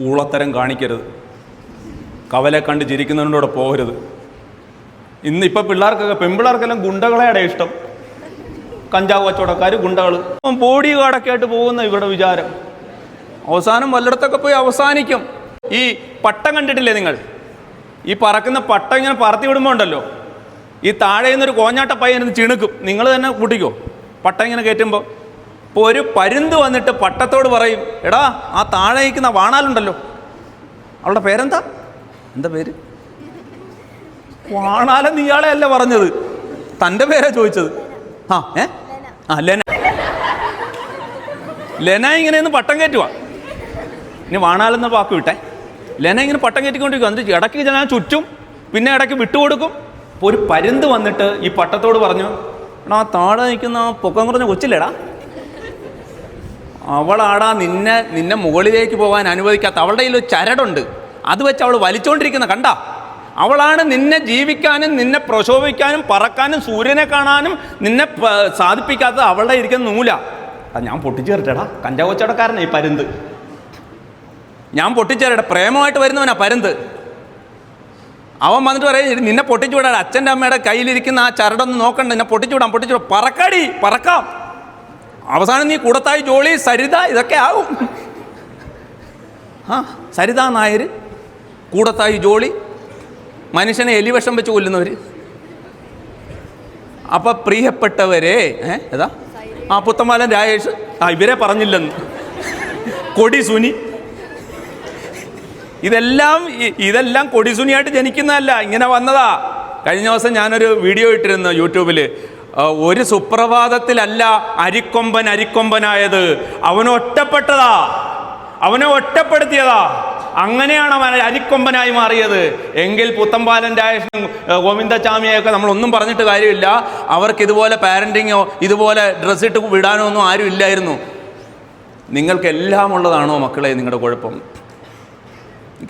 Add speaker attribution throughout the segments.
Speaker 1: ഊളത്തരം കാണിക്കരുത്. കവലെ കണ്ട് ചിരിക്കുന്നതിനോട് പോകരുത്. ഇന്നിപ്പോൾ പിള്ളേർക്കൊക്കെ പെൺപിള്ളേർക്കെല്ലാം ഗുണ്ടകളെയുടെ ഇഷ്ടം. കഞ്ചാവ് കച്ചവടക്കാർ ഗുണ്ടകൾ ബോഡി ഗാർഡൊക്കെ ആയിട്ട് പോകുന്ന ഇവിടെ വിചാരം. അവസാനം വല്ലയിടത്തൊക്കെ പോയി അവസാനിക്കും. ഈ പട്ടം കണ്ടിട്ടില്ലേ നിങ്ങൾ? ഈ പറക്കുന്ന പട്ടം ഇങ്ങനെ പറത്തി വിടുമ്പോൾ ഉണ്ടല്ലോ? ഈ താഴെ നിന്നൊരു കോഞ്ഞാട്ട പയ്യൻ ചിണുക്കും. നിങ്ങൾ തന്നെ കൂട്ടിക്കോ. പട്ടം ഇങ്ങനെ കയറ്റുമ്പോൾ ഇപ്പോൾ ഒരു പരുന്ത് വന്നിട്ട് പട്ടത്തോട് പറയും എടാ ആ താഴെ വാണാലുണ്ടല്ലോ. അവളുടെ പേരെന്താ? എന്താ പേര്? വാണാലെന്ന് ഇയാളെ അല്ല പറഞ്ഞത്. തന്റെ പേരാ ചോദിച്ചത്. ആ ഏ? ആ ലെന. ലെന ഇങ്ങനെയൊന്ന് പട്ടം കയറ്റുവാ ഇനി വാണാലെന്ന വാക്ക് വിട്ടേ. ലെന ഇങ്ങനെ പട്ടം കയറ്റിക്കൊണ്ടിരിക്കും എന്നിട്ട് ഇടയ്ക്ക് ഞാൻ ചുറ്റും പിന്നെ ഇടയ്ക്ക് വിട്ടുകൊടുക്കും. അപ്പോൾ ഒരു പരുന്ത് വന്നിട്ട് ഈ പട്ടത്തോട് പറഞ്ഞു എടാ താഴെ നിൽക്കുന്ന പൊക്കം കുറഞ്ഞ കൊച്ചില്ലേടാ. അവളാടാ നിന്നെ നിന്നെ മുകളിലേക്ക് പോകാൻ അനുവദിക്കാത്ത അവളുടെ കയ്യിൽ ഒരു ചരടുണ്ട്. അത് വെച്ച് അവൾ വലിച്ചുകൊണ്ടിരിക്കുന്ന കണ്ട? അവളാണ് നിന്നെ ജീവിക്കാനും നിന്നെ പ്രശോഭിക്കാനും പറക്കാനും സൂര്യനെ കാണാനും നിന്നെ സാധിപ്പിക്കാത്തത് അവളുടെ ഇരിക്കുന്ന നൂല. ഞാൻ പൊട്ടിച്ചേർട്ടടാ കഞ്ചാവ് കച്ചവടക്കാരനാ ഈ പരുന്ത്. ഞാൻ പൊട്ടിച്ചേരട്ടെ പ്രേമമായിട്ട് വരുന്നവനാ പരുന്ത്. അവൻ വന്നിട്ട് പറയും നിന്നെ പൊട്ടിച്ചു വിടാൻ അച്ഛന്റെ അമ്മയുടെ കയ്യിലിരിക്കുന്ന ആ ചരടൊന്ന് നോക്കണ്ട നിന്നെ പൊട്ടിച്ചു വിടാം പൊട്ടിച്ചു പറക്കാടി പറക്കാം. അവസാനം നീ കൂടത്തായി ജോളി സരിത ഇതൊക്കെ ആവും. ആ സരിത നായർ കൂടത്തായി ജോളി മനുഷ്യനെ എലിവഷം വെച്ച് കൊല്ലുന്നവർ അപ്പം പ്രിയപ്പെട്ടവരെ ഏ ഏതാ? ആ പുത്തമ്പാലൻ രാജേഷ്. ആ ഇവരെ പറഞ്ഞില്ലെന്ന്. കൊടി സുനി ഇതെല്ലാം ഇതെല്ലാം കൊടിസുനിയായിട്ട് ജനിക്കുന്നതല്ല ഇങ്ങനെ വന്നതാ. കഴിഞ്ഞ ദിവസം ഞാനൊരു വീഡിയോ ഇട്ടിരുന്നു യൂട്യൂബിൽ ഒരു സുപ്രഭാതത്തിലല്ല അരിക്കൊമ്പൻ അരിക്കൊമ്പനായത്. അവനെ ഒറ്റപ്പെട്ടതാ. അവനെ ഒറ്റപ്പെടുത്തിയതാ. അങ്ങനെയാണ് അവൻ അരിക്കൊമ്പനായി മാറിയത്. എങ്കിൽ പുത്തമ്പാലൻ രാജേഷനും ഗോവിന്ദസ്വാമിയൊക്കെ നമ്മളൊന്നും പറഞ്ഞിട്ട് കാര്യമില്ല. അവർക്ക് ഇതുപോലെ പാരന്റിങ്ങോ ഇതുപോലെ ഡ്രസ്സ് ഇട്ട് വിടാനോ ഒന്നും ആരും ഇല്ലായിരുന്നു. നിങ്ങൾക്ക് എല്ലാം ഉള്ളതാണോ മക്കളെ നിങ്ങളുടെ കുഴപ്പം?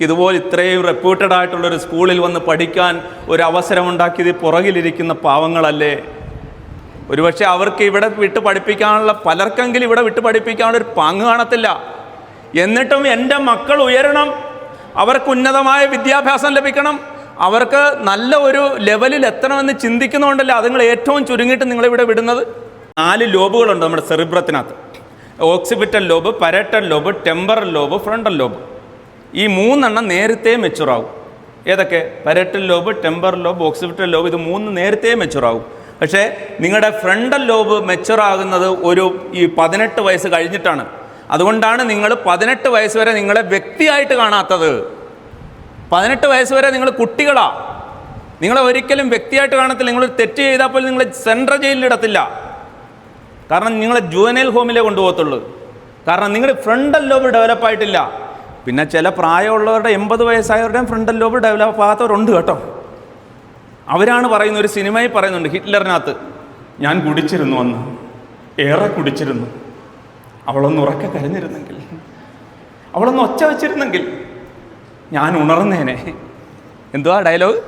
Speaker 1: ഇതുപോലെ ഇത്രയും റെപ്യൂട്ടഡ് ആയിട്ടുള്ളൊരു സ്കൂളിൽ വന്ന് പഠിക്കാൻ ഒരു അവസരമുണ്ടാക്കിയത് പുറകിലിരിക്കുന്ന പാവങ്ങളല്ലേ? ഒരുപക്ഷെ അവർക്ക് ഇവിടെ വിട്ട് പഠിപ്പിക്കാനുള്ള പലർക്കെങ്കിലും ഇവിടെ വിട്ട് പഠിപ്പിക്കാനുള്ള ഒരു പങ്ക് കാണത്തില്ല. എന്നിട്ടും എന്റെ മക്കൾ ഉയരണം. അവർക്ക് ഉന്നതമായ വിദ്യാഭ്യാസം ലഭിക്കണം. അവർക്ക് നല്ല ഒരു ലെവലിൽ എത്തണമെന്ന് ചിന്തിക്കുന്നതുകൊണ്ടല്ലേ അത് നിങ്ങൾ ഏറ്റവും ചുരുങ്ങിയിട്ട് നിങ്ങളിവിടെ വിടുന്നത്? നാല് ലോബുകളുണ്ട് നമ്മുടെ സെറിബ്രത്തിനകത്ത്. Occipital lobe parietal lobe temporal lobe frontal lobe. ഈ മൂന്നെണ്ണം നേരത്തെ മെച്ചുറാവും ഏതൊക്കെ? Parietal lobe temporal lobe occipital lobe ഇത് മൂന്ന് നേരത്തെ മെച്ചുറാവും പക്ഷേ നിങ്ങളുടെ ഫ്രണ്ടൽ ലോബ് മെച്ചുറാകുന്നത് ഒരു ഈ പതിനെട്ട് വയസ്സ് കഴിഞ്ഞിട്ടാണ്. അതുകൊണ്ടാണ് നിങ്ങൾ പതിനെട്ട് വയസ്സ് വരെ നിങ്ങളെ വ്യക്തിയായിട്ട് കാണാത്തത്. പതിനെട്ട് വയസ്സ് വരെ നിങ്ങൾ കുട്ടികളാ. നിങ്ങളെ ഒരിക്കലും വ്യക്തിയായിട്ട് കാണത്തില്ല. നിങ്ങൾ തെറ്റ് ചെയ്താൽ പോലും നിങ്ങൾ സെൻട്രൽ ജയിലിലിടത്തില്ല കാരണം നിങ്ങളെ ജുവനൽ ഹോമിലേ കൊണ്ടുപോകത്തുള്ളൂ. കാരണം നിങ്ങളുടെ ഫ്രണ്ടൽ ലോബ് ഡെവലപ്പായിട്ടില്ല പിന്നെ ചില പ്രായമുള്ളവരുടെ എൺപത് വയസ്സായവരുടെയും ഫ്രണ്ടൽ ലോബ് ഡെവലപ്പ് ആകാത്തവരുണ്ട് കേട്ടോ. അവരാണ് പറയുന്ന ഒരു സിനിമയിൽ പറയുന്നുണ്ട് ഹിറ്റ്ലറിനകത്ത് ഞാൻ കുടിച്ചിരുന്നു അന്ന് ഏറെ കുടിച്ചിരുന്നു. അവളൊന്ന് ഉറക്കെ കരഞ്ഞിരുന്നെങ്കിൽ അവളൊന്ന് ഒച്ച വെച്ചിരുന്നെങ്കിൽ ഞാൻ ഉണർന്നേനെ. എന്തുവാ ഡയലോഗ്?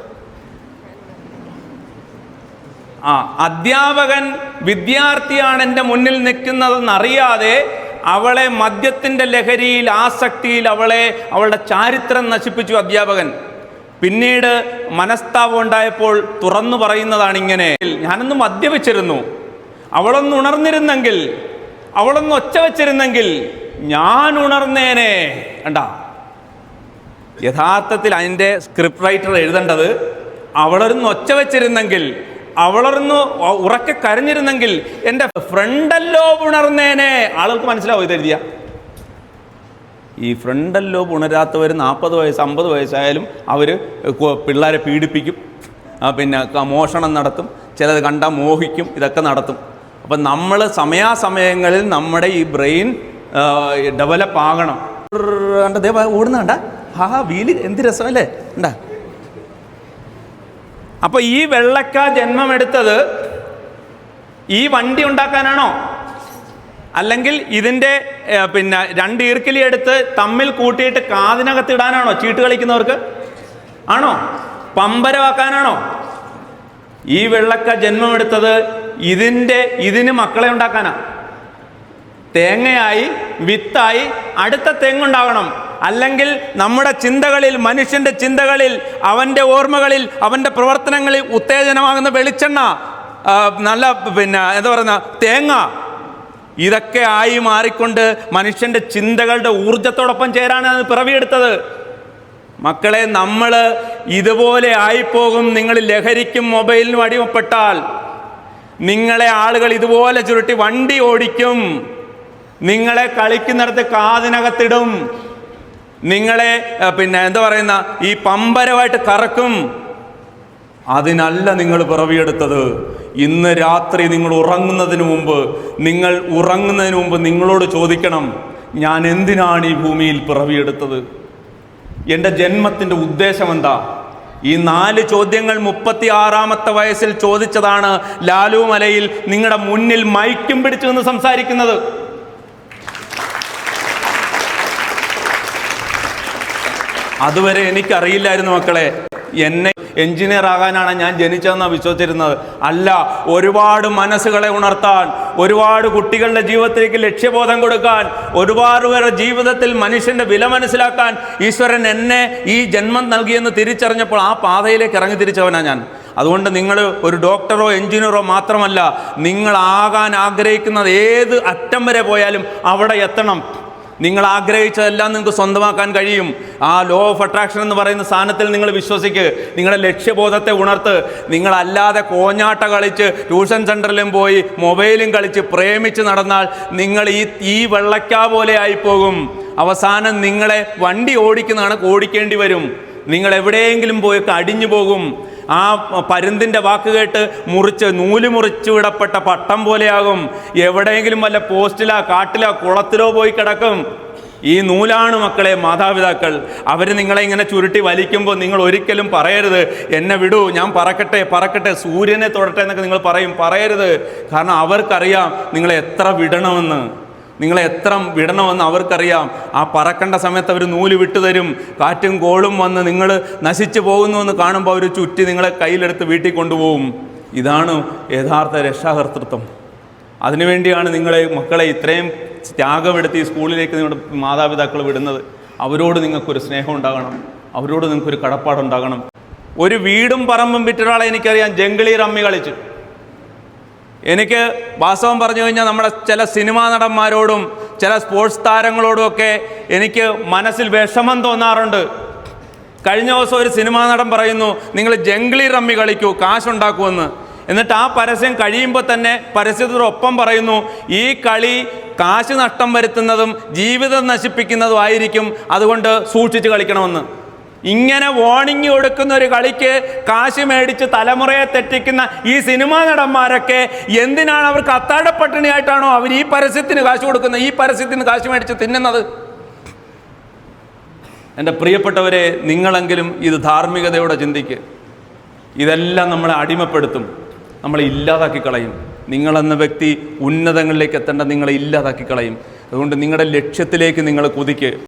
Speaker 1: ആ അധ്യാപകൻ വിദ്യാർത്ഥിയാണ് എന്റെ മുന്നിൽ നിൽക്കുന്നതെന്നറിയാതെ അവളെ മദ്യത്തിന്റെ ലഹരിയിൽ ആസക്തിയിൽ അവളെ അവളുടെ ചാരിത്രം നശിപ്പിച്ചു അധ്യാപകൻ. പിന്നീട് മനസ്താപം ഉണ്ടായപ്പോൾ തുറന്നു പറയുന്നതാണ് ഇങ്ങനെ ഞാനൊന്ന് മദ്യപിച്ചിരുന്നു. അവളൊന്ന് ഉണർന്നിരുന്നെങ്കിൽ അവളൊന്ന് ഒച്ച വെച്ചിരുന്നെങ്കിൽ ഞാൻ ഉണർന്നേനെ. കണ്ട? യഥാർത്ഥത്തിൽ അതിന്റെ സ്ക്രിപ്റ്റ് റൈറ്റർ എഴുതേണ്ടത് അവളൊന്ന് ഒച്ച വെച്ചിരുന്നെങ്കിൽ അവളൊന്ന് ഉ- ഉറക്കെ കരഞ്ഞിരുന്നെങ്കിൽ എന്റെ ഫ്രണ്ടല്ലോ ഉണർന്നേനെ. ആളുകൾക്ക് മനസ്സിലാവും ഇതെഴുതിയ ഈ ഫ്രണ്ടൽ ലോബ് ഉണരാത്തവർ നാൽപ്പത് വയസ്സ് അമ്പത് വയസ്സായാലും അവർ പിള്ളേരെ പീഡിപ്പിക്കും. പിന്നെ മോഷണം നടത്തും. ചിലത് കണ്ടാൽ മോഹിക്കും. ഇതൊക്കെ നടത്തും. അപ്പം നമ്മൾ സമയാസമയങ്ങളിൽ നമ്മുടെ ഈ ബ്രെയിൻ ഡെവലപ്പ് ആകണം. കണ്ട ദേ ഓടുന്ന കണ്ട? ഹാ വീൽ എന്ത് രസമല്ലേ ഉണ്ടാ അപ്പോൾ ഈ വെള്ളക്ക ജന്മമെടുത്തത് ഈ വണ്ടി ഉണ്ടാക്കാനാണോ? അല്ലെങ്കിൽ ഇതിന്റെ പിന്നെ രണ്ട് ഈർക്കിലി എടുത്ത് തമ്മിൽ കൂട്ടിയിട്ട് കാതിനകത്ത് ഇടാനാണോ? ചീട്ട് കളിക്കുന്നവർക്ക്? ആണോ? പമ്പരവാക്കാനാണോ? ഈ വെള്ളക്ക ജന്മമെടുത്തത് ഇതിന്റെ ഇതിന് മക്കളെ ഉണ്ടാക്കാനാ. തേങ്ങയായി വിത്തായി അടുത്ത തെങ്ങുണ്ടാകണം അല്ലെങ്കിൽ നമ്മുടെ ചിന്തകളിൽ മനുഷ്യന്റെ ചിന്തകളിൽ അവന്റെ ഓർമ്മകളിൽ അവന്റെ പ്രവർത്തനങ്ങളിൽ ഉത്തേജനമാകുന്ന വെളിച്ചെണ്ണ നല്ല പിന്നെ എന്താ പറയുന്ന തേങ്ങ. ഇതൊക്കെ ആയി മാറിക്കൊണ്ട് മനുഷ്യന്റെ ചിന്തകളുടെ ഊർജത്തോടൊപ്പം ചേരാനാണ് പിറവിയെടുത്തത്. മക്കളെ നമ്മൾ ഇതുപോലെ ആയിപ്പോകും. നിങ്ങൾ ലഹരിക്കും മൊബൈലിനും അടിമപ്പെട്ടാൽ നിങ്ങളെ ആളുകൾ ഇതുപോലെ ചുരുട്ടി വണ്ടി ഓടിക്കും. നിങ്ങളെ കളിക്കുന്നിടത്ത് കാതിനകത്തിടും. നിങ്ങളെ പിന്നെ എന്താ പറയുന്ന ഈ പമ്പരമായിട്ട് കറക്കും. അതിനല്ല നിങ്ങൾ പിറവിയെടുത്തത്. ഇന്ന് രാത്രി നിങ്ങൾ ഉറങ്ങുന്നതിന് മുമ്പ് നിങ്ങൾ ഉറങ്ങുന്നതിന് മുമ്പ് നിങ്ങളോട് ചോദിക്കണം ഞാൻ എന്തിനാണ് ഈ ഭൂമിയിൽ പിറവിയെടുത്തത്? എന്റെ ജന്മത്തിന്റെ ഉദ്ദേശം എന്താ? ഈ നാല് ചോദ്യങ്ങൾ മുപ്പത്തി ആറാമത്തെ വയസ്സിൽ ചോദിച്ചതാണ് ലാലു മലയിൽ നിങ്ങളുടെ മുന്നിൽ മൈക്കും പിടിച്ചു നിന്ന് സംസാരിക്കുന്നത്. അതുവരെ എനിക്കറിയില്ലായിരുന്നു മക്കളെ. എന്നെ എഞ്ചിനീയർ ആകാനാണ് ഞാൻ ജനിച്ചതെന്നാണ് വിശ്വസിച്ചിരുന്നത്. അല്ല ഒരുപാട് മനസ്സുകളെ ഉണർത്താൻ ഒരുപാട് കുട്ടികളുടെ ജീവിതത്തിലേക്ക് ലക്ഷ്യബോധം കൊടുക്കാൻ ഒരുപാട് പേരുടെ ജീവിതത്തിൽ മനുഷ്യന്റെ വില മനസ്സിലാക്കാൻ ഈശ്വരൻ എന്നെ ഈ ജന്മം നൽകിയെന്ന് തിരിച്ചറിഞ്ഞപ്പോൾ ആ പാതയിലേക്ക് ഇറങ്ങി തിരിച്ചവനാണ് ഞാൻ. അതുകൊണ്ട് നിങ്ങൾ ഒരു ഡോക്ടറോ എഞ്ചിനീയറോ മാത്രമല്ല നിങ്ങൾ നിങ്ങളാകാൻ ആഗ്രഹിക്കുന്നത് ഏത് അറ്റം വരെ പോയാലും അവിടെ എത്തണം. നിങ്ങൾ ആഗ്രഹിച്ചതെല്ലാം നിങ്ങൾക്ക് സ്വന്തമാക്കാൻ കഴിയും. ആ ലോ ഓഫ് അട്രാക്ഷൻ എന്ന് പറയുന്ന സാധനത്തിൽ നിങ്ങൾ വിശ്വസിക്ക്. നിങ്ങളുടെ ലക്ഷ്യബോധത്തെ ഉണർത്ത്. നിങ്ങളല്ലാതെ കോഞ്ഞാട്ട കളിച്ച് ട്യൂഷൻ സെന്ററിലും പോയി മൊബൈലും കളിച്ച് പ്രേമിച്ച് നടന്നാൽ നിങ്ങൾ ഈ ഈ വെള്ളയ്ക്ക പോലെ ആയിപ്പോകും. അവസാനം നിങ്ങളെ വണ്ടി ഓടിക്കുന്നതാണ് ഓടിക്കേണ്ടി വരും. നിങ്ങൾ എവിടെയെങ്കിലും പോയി അടിഞ്ഞു പോകും. ആ പരുന്തിന്റെ വാക്ക് കേട്ട് മുറിച്ച് നൂൽ മുറിച്ച് വിടപ്പെട്ട പട്ടം പോലെയാകും. എവിടെയെങ്കിലും വല്ല പോസ്റ്റിലോ കാട്ടിലോ കുളത്തിലോ പോയി കിടക്കും. ഈ നൂലാണ് മക്കളെ മാതാപിതാക്കൾ. അവർ നിങ്ങളെ ഇങ്ങനെ ചുരുട്ടി വലിക്കുമ്പോൾ നിങ്ങൾ ഒരിക്കലും പറയരുത്. എന്നെ വിടൂ ഞാൻ പറക്കട്ടെ പറക്കട്ടെ സൂര്യനെ തൊടട്ടെ എന്നൊക്കെ നിങ്ങൾ പറയും. പറയരുത്. കാരണം അവർക്കറിയാം നിങ്ങളെ എത്ര വിടണമെന്ന്. നിങ്ങളെ എത്ര വിടണമെന്ന് അവർക്കറിയാം. ആ പറക്കേണ്ട സമയത്ത് അവർ നൂൽ വിട്ടുതരും കാറ്റും കോളും വന്ന് നിങ്ങൾ നശിച്ചു പോകുന്നുവെന്ന് കാണുമ്പോൾ അവർ ചുറ്റി നിങ്ങളെ കയ്യിലെടുത്ത് വീട്ടിൽ കൊണ്ടുപോകും. ഇതാണ് യഥാർത്ഥ രക്ഷാകർത്തൃത്വം അതിനുവേണ്ടിയാണ് നിങ്ങളെ മക്കളെ ഇത്രയും ത്യാഗമെടുത്ത് ഈ സ്കൂളിലേക്ക് നിങ്ങളുടെ മാതാപിതാക്കൾ വിടുന്നത്. അവരോട് നിങ്ങൾക്കൊരു സ്നേഹം ഉണ്ടാകണം. അവരോട് നിങ്ങൾക്കൊരു കടപ്പാടുണ്ടാകണം. ഒരു വീടും പറമ്പും വിറ്റൊരാളെ എനിക്കറിയാം. ജംഗിളി റമ്മി കളിച്ച്. എനിക്ക് വാസ്തവം പറഞ്ഞു കഴിഞ്ഞാൽ നമ്മുടെ ചില സിനിമാ നടന്മാരോടും ചില സ്പോർട്സ് താരങ്ങളോടുമൊക്കെ എനിക്ക് മനസ്സിൽ വിഷമം തോന്നാറുണ്ട്. കഴിഞ്ഞ ദിവസം ഒരു സിനിമാ നടൻ പറയുന്നു നിങ്ങൾ ജംഗ്ലി റമ്മി കളിക്കൂ കാശുണ്ടാക്കുമെന്ന്. എന്നിട്ട് ആ പരസ്യം കഴിയുമ്പോൾ തന്നെ പരസ്യത്തിനൊപ്പം പറയുന്നു ഈ കളി കാശ് നഷ്ടം വരുത്തുന്നതും ജീവിതം നശിപ്പിക്കുന്നതും ആയിരിക്കും അതുകൊണ്ട് സൂക്ഷിച്ച് കളിക്കണമെന്ന്. ഇങ്ങനെ വാണിംഗ് കൊടുക്കുന്ന ഒരു കളിക്ക് കാശ് മേടിച്ച് തലമുറയെ തെറ്റിക്കുന്ന ഈ സിനിമാ നടന്മാരൊക്കെ എന്തിനാണ് അവർക്ക് അത്താഴപ്പട്ടിണിയായിട്ടാണോ അവർ ഈ പരസ്യത്തിന് കാശ് കൊടുക്കുന്നത്? ഈ പരസ്യത്തിന് കാശ് മേടിച്ച് തിന്നുന്നത്? എന്റെ പ്രിയപ്പെട്ടവരെ നിങ്ങളെങ്കിലും ഇത് ധാർമ്മികതയോടെ ചിന്തിക്ക്. ഇതെല്ലാം നമ്മളെ അടിമപ്പെടുത്തും. നമ്മളെ ഇല്ലാതാക്കി കളയും. നിങ്ങളെന്ന വ്യക്തി ഉന്നതങ്ങളിലേക്ക് എത്തേണ്ട നിങ്ങളെ ഇല്ലാതാക്കി കളയും. അതുകൊണ്ട് നിങ്ങളുടെ ലക്ഷ്യത്തിലേക്ക് നിങ്ങൾ കുതിക്ക്.